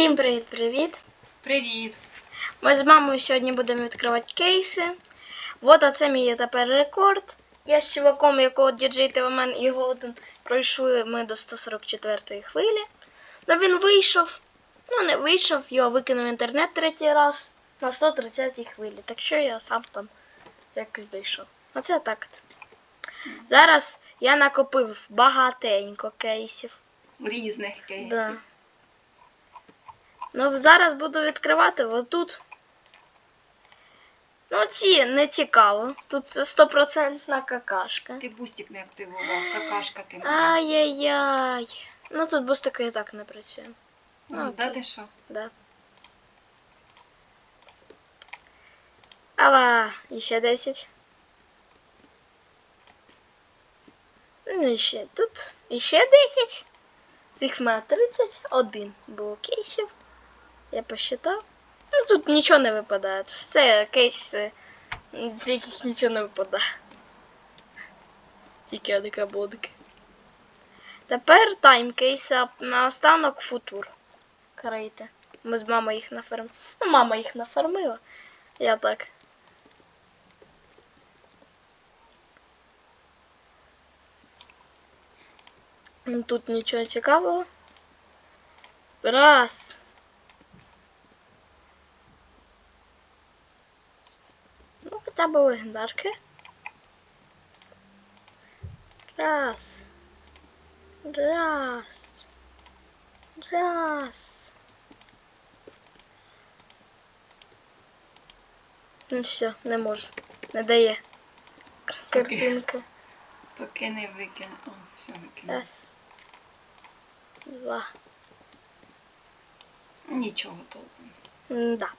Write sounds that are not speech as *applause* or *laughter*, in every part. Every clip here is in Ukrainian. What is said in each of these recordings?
Всім привіт-привіт! Привіт. Ми з мамою сьогодні будемо відкривати кейси. От оце мій тепер рекорд. Я з чуваком, якого DJ TV і Голден пройшли ми до 144-ї хвилі. Ну він вийшов. Ну не вийшов, його викинув в інтернет третій раз на 130-й хвилі. Так що я сам там якось дійшов. Оце так. Зараз я накопив багатенько кейсів. Різних кейсів. Да. Ну, зараз буду відкривати отут. Ну, ці не цікаво. Тут це стопроцентна какашка. Ти бустик не активував, какашка ти мене. Ай-яй-яй. Ну тут бустик і так не працює. Ну, да, ти що? Да. Ава, іще 10. Ну, іще тут. Іще 10. Цих мене 31 було кейсів. Я посчитав. Ну тут нічого не випадає. Це кейси, з яких нічого не випадає. Тільки адикабодики. Тепер таймкейси, а наостанок футур. Крейте. Ми з мамою їх нафармили. Ну, мама їх нафармила. Я так. Тут нічого цікавого. Раз. Б легендарки. Раз. Раз. Раз. Ну все, не можу. Не дає. Картинка. Поки не викину. О, все викину. Раз. Два. Нічого толком. Да.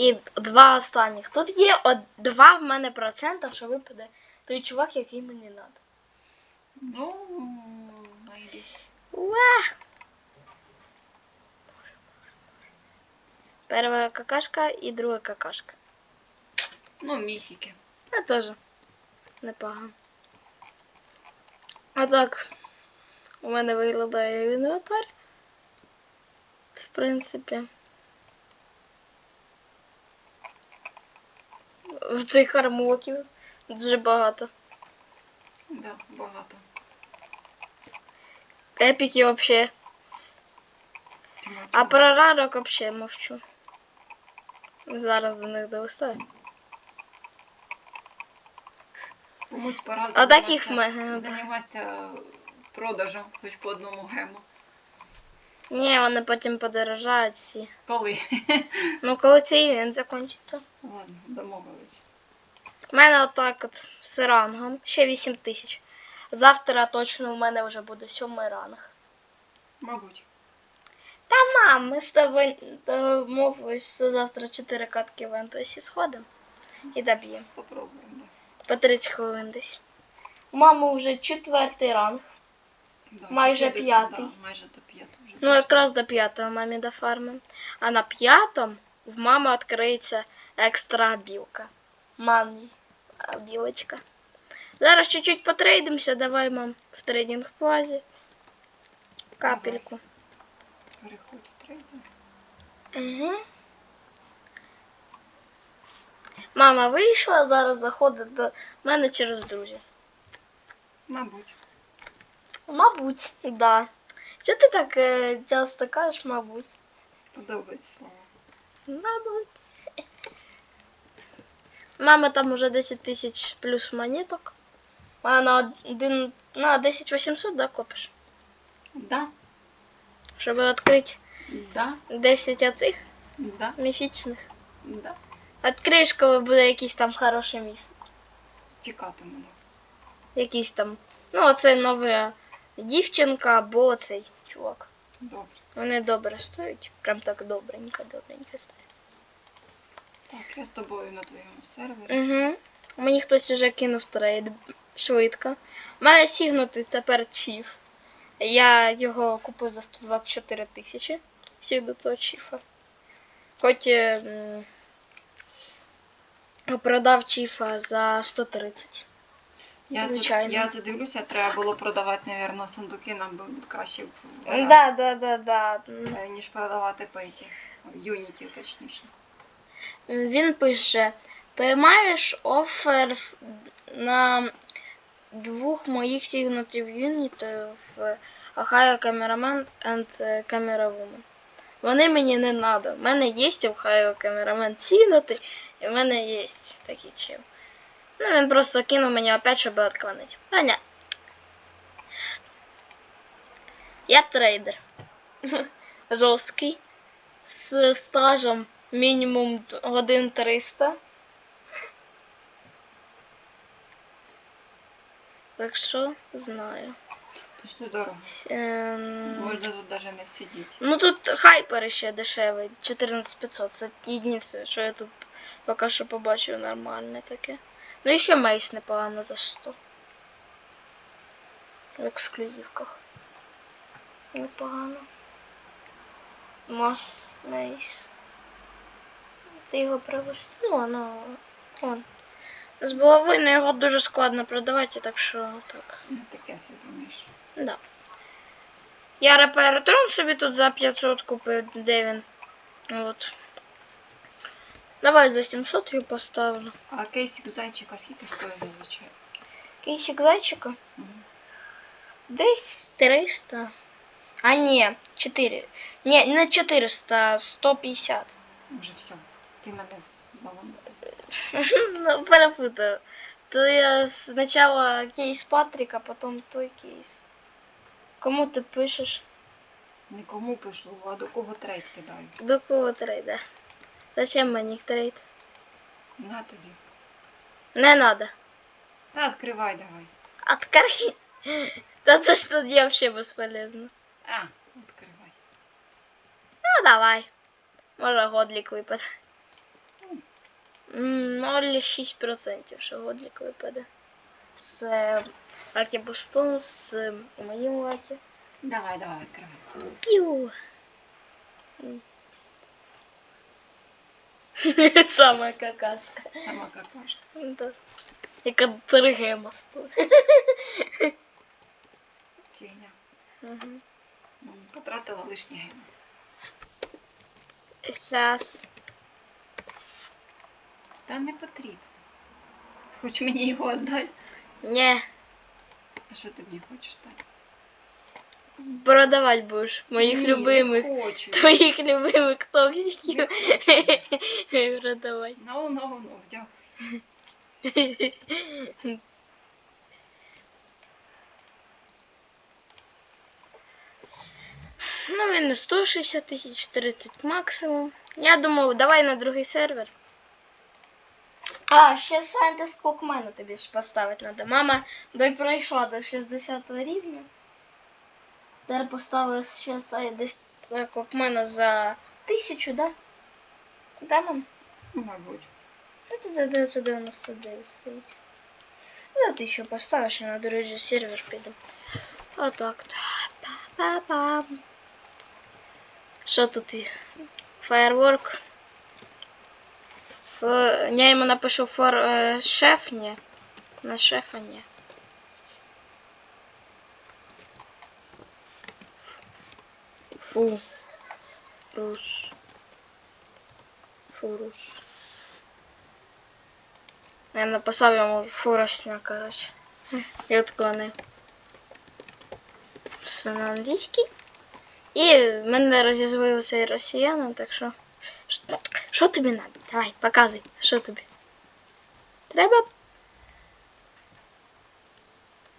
І два останніх. Тут є од... два в мене процента, що випаде той чувак, який мені треба. Ну, найди. Уа! Перша какашка і друга какашка. Ну, міфіки. Я теж непогано. А так, у мене виглядає інвентар. В принципі. В цих армоків дуже багато. Да, багато. Епіки. Тьма, А про рарок взагалі мовчу. Зараз до них долистаю. Комусь пора А таких мене- займатися продажем, хоч по одному гему. Ні, вони потім подорожають всі. Коли? *laughs* Ну, коли цей івент закінчиться. Ладно, домовились. У мене отак от з рангом. Ще 8 тисяч. Завтра точно у мене вже буде сьомий ранг. Мабуть. Та мам, ми з тобою домовились, що завтра 4 катки в НТСі сходимо і доб'ємо. Попробуємо. По 30 хвилин десь. У мами вже четвертий ранг. Да, Майже п'ятий. Да, майже до п'ятого. Ну, якраз до п'ятого мамі дофармим. А на п'ятому в мами відкриється екстра білка. Мамі білочка. Зараз чуть-чуть потрейдимося, давай, мам, в трейдинг плазі. Капельку. Переходь в трейдинг. Угу. Мама вийшла, зараз заходить до мене через друзів. Мабуть. Мабуть, да. Чого ти так е, часто кажеш, мабуть? Подобається слово. Мабуть. Мама там уже 10 тисяч плюс монеток. А на один. На 10 800, да, копиш? Да, Щоб відкрити да, 10 оцих да, міфічних. да. Відкриєш, коли буде якийсь там хороший міф. Чекатимемо. Якийсь там. Ну, оце нова Дівчинка або цей чувак. Добре. Вони добре стоять. Прям так добренько, добренько стоять. Так, я з тобою на твоєму сервері. Угу. Мені хтось уже кинув трейд швидко. У мене сігнутий тепер чіф. Я його купив за 124 тисячі. Сів до того чіфа. Хоч е, м, продав чіфа за 130. Я, Звичайно. я задивлюся, треба було продавати, мабуть, сундуки, нам би краще варіант, Да, да, да, да. е, ніж продавати пейки. Юніті, точніше. Він пише: ти маєш офер на двох моїх сигнатів юнітів в Ohio Cameraman and е, Camera Woman. Вони мені не треба. У мене є Ohio Cameraman сігнати, і в мене є такий чим. Ну, він просто кинув мені опять, щоб відклонити. Понятно. Я трейдер. *laughs* Жорсткий. З стажем мінімум годин 300. Так що знаю. Тут все дорого. Ем, Можна тут навіть не сидіти. Ну тут хайпер ще дешевий, 14500. Це єдине все, що я тут поки що побачив нормальне таке. Ну і ще мейс непогано за 100. В ексклюзивках. Непогано. Мас мейс. Ти його привез. Ну, воно. Он. З булавини його дуже складно продавати, так що так. Ну, таке розумієш. Да. Я реператрон собі тут за 500 купив, де він. От. Давай за 700 його поставлю. А кейсик зайчика скільки стоїть зазвичай? Кейсик зайчика. Десь 300. А ні, 4. Ні, не 400, 150. Вже все. Ти мене ну, перепутав. То я спочатку кейс Патріка, потім той кейс. Кому ти пишеш? Нікому пишу, а до кого трейд кидаю. До кого трейда? Зачем мені трейд? На тобі. Не надо. Та відкривай давай. Открой. Да это что я вообще бесполезно. А, відкривай. Ну давай. Може годлік випаде. М, 0,6%, що годлік випаде. З Акі Бустон, з моїм лакі. Давай, давай, відкривай. Піу. *laughs* М. Сама какашка. Сама какашка. Да. Яка тригема стоїть. Фігня. Угу. Ну, Потратила лишні геми. Сейчас. Та не потрібно. Хоч мені його віддай. Не, А що ти мені хочеш дати? Продавать будешь любимих. Не хочу. Твоїх любимих токсиків Не *laughs* продавай. Ну, ну, ну, дякую. Ну, він не 160 тисяч, 30 максимум. Я думав, давай на другий сервер. А, ще Scientist Cookman тобі ж поставити треба. Мама дай пройшла до 60 рівня. Тепер поставиш ще Scientist десь Cookman за тисячу, да? Да, мам? Мабуть. Ну, тоді 999 стоїть. Ну, ти ще поставиш, і на другий сервер піду. Отак. Па-па-пам. Що тут? і? Фаєрворк. Ф- Я йому напишу фор е, шеф, ні. На шефа ні. Фу. Рус. Фу, рус. Я написав йому фуросня, коротше. І відклонив. Все на англійській. І мене розізвив цей росіянин, так що. Що- тобі треба? Давай, показуй, що тобі. Треба?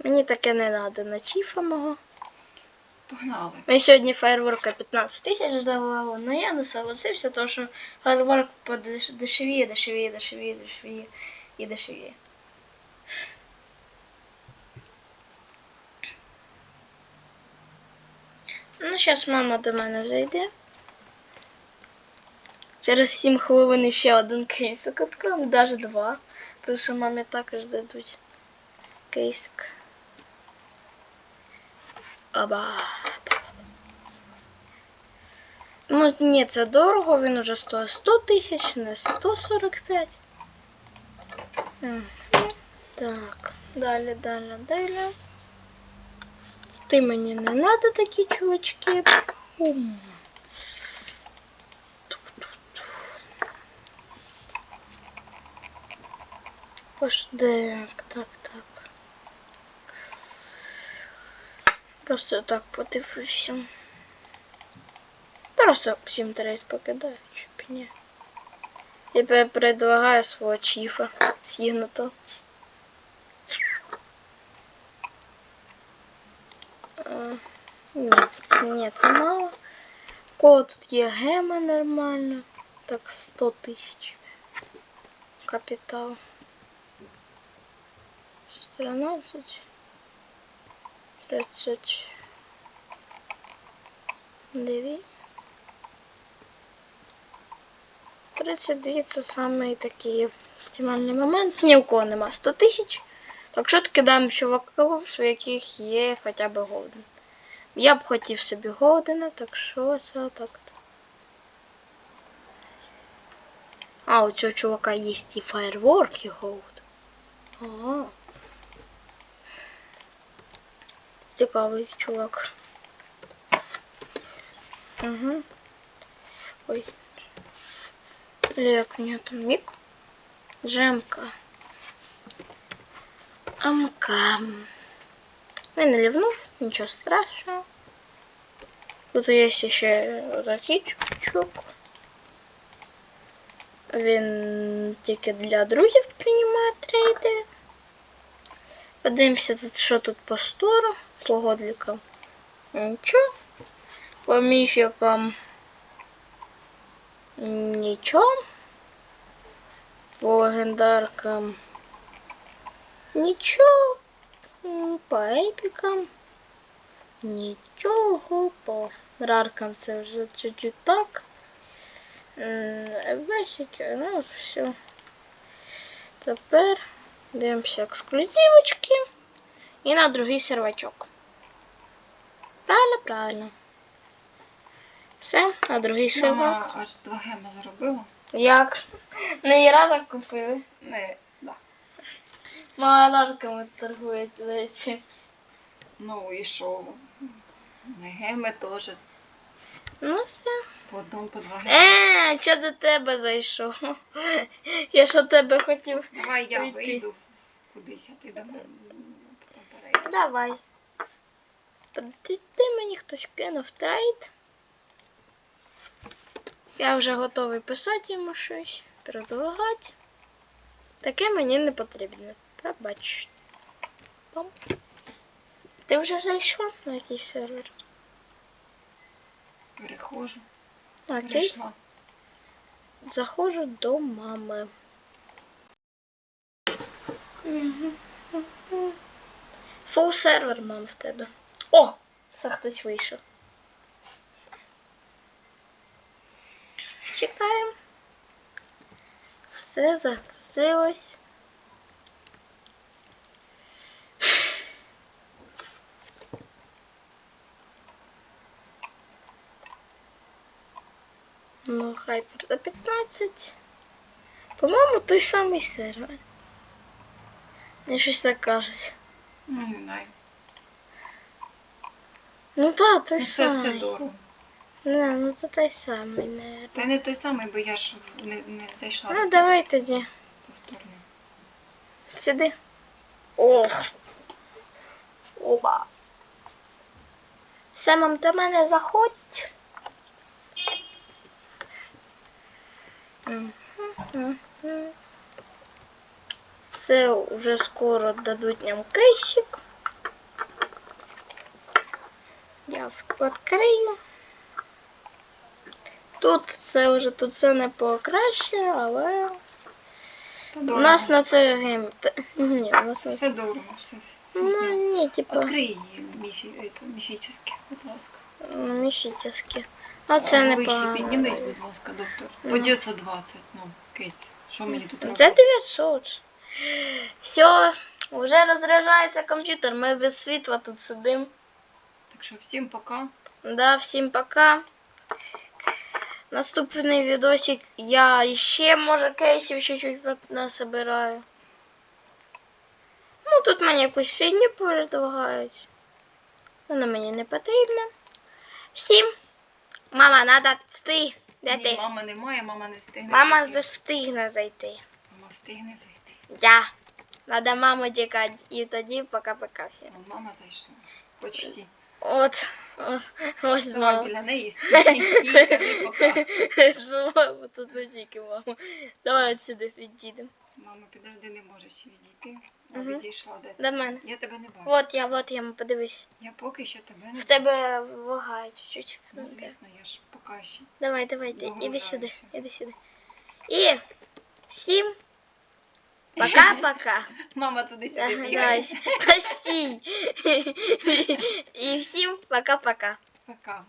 Мені таке не треба на чіфа мого. Погнали. Ми сьогодні фаєрворка 15 тисяч здавали, але я не согласився, тому що фаєрворк подеш- дешевіє, дешевіє, дешевіє, дешевіє і дешевіє. Ну, зараз мама до мене зайде. Через 7 хвилин ще один кейсик відкроємо, навіть два. Тому що мамі також дадуть кейсик. Оба. Ну, ні, це дорого, він уже стоїть 100 тисяч, не 145. Так. Далі, далі, далі. Ти мені не надо такі чувачки. Пожди, так, Просто так подивився. Просто всім трейс покидаю, щоб ні. Я предлагаю свого чіфа сігнуто. Е, Ні, це- ні, це мало. Кого тут є гема нормально. Так, 100 тисяч. Капітал. 14. 30. 9. 32 це самий такий оптимальний момент. Ні у кого нема 100 тисяч. Так що кидаємо чуваків, у яких є хоча б голден. Я б хотів собі голдена, так що це так. А, у цього чувака є і фаєрворк, і голд. Ага. Цікавий чувак. Угу. Ой. Или як у нього там нік? Джемка. Амка. Він не лівнув, нічого страшного. Тут є ще отакий чувачок. Він тільки для друзів приймає трейди. Подивимося, тут, що тут по стору, по годлікам. Нічого. По міфікам. Нічого. По легендаркам. Нічого. По епікам. Нічого. По раркам це вже чуть-чуть так. Бесики, ну все. Тепер дивимося ексклюзивочки. І на другий сервачок. Правильно, правильно. Все, на другий сервак. Мама аж два гема заробила. Як? Не і разом купили. Не, да. Мама рарками торгується, до речі. Ну і що? Не геми теж. Ну все. По одному, по два геми. Е, що до тебе зайшов? Я до тебе хотів. Давай я вийду кудись, а ти давай. потім перейдеш. Давай. Ти, ти мені хтось кинув трейд. Я вже готовий писати йому щось, предлагати. Таке мені не потрібно. Пробач. Ти вже зайшов на якийсь сервер? Перехожу. Окей. Перейшла. Заходжу до мами. Фул сервер, мам, в тебе. О! Це хтось вийшов. Чекаємо. Все загрузилось. Ну, хайпер за 15. По-моєму, той самий сервер. Мені щось так кажеться. Ну, не знаю. Ну так, той Ну, це все самий. дорого. Не, ну то той самий, не. Та не той самий, бо я ж не, не зайшла. Ну давай тоді. Повторно. Сюди. Ох. Оба. Все, мам, до мене заходь. Мгм. Це вже скоро дадуть нам кейсик. Я відкрию. Тут це вже тут все не покраще, але у нас на це гейм. Ні, у нас на Все дорого, все. Ну, ні, типа, Открий її міфі, міфічне, будь ласка. міфічні. А це не погано. піднімись, будь ласка, доктор. Ну. По 920, ну, киць. Що мені тут Це 900. Все, вже розряджається комп'ютер, ми без світла тут сидимо. Так що всім пока. Да, всім пока. Наступний відосик я ще, може, кейсів чуть-чуть насобираю. Ну, тут мені якусь фігню предлагають. Вона мені не потрібна. Всім. Мама, надо ти. Де Ні, ти? мама немає, мама не встигне. Мама зайти. встигне зайти. Мама встигне зайти. Я. Надо маму чекати. І тоді пока-пока всім. Мама зайшла. Почти. От. Ось мама. біля неї *laughs* мама, тут не тільки мама. Давай от сюди підійдемо. Мама, підожди, не можеш відійти. Мгм. Відійшла де? До мене. Я тебе не бачу. От я, от я, подивись. Я поки що тебе не В тебе вагає чуть-чуть. Ну, звісно, я ж поки ще. Давай, давай, іди сюди, іди сюди. І всім пока-пока. Мама туди сюди бігає. постій. І всім пока-пока. Пока.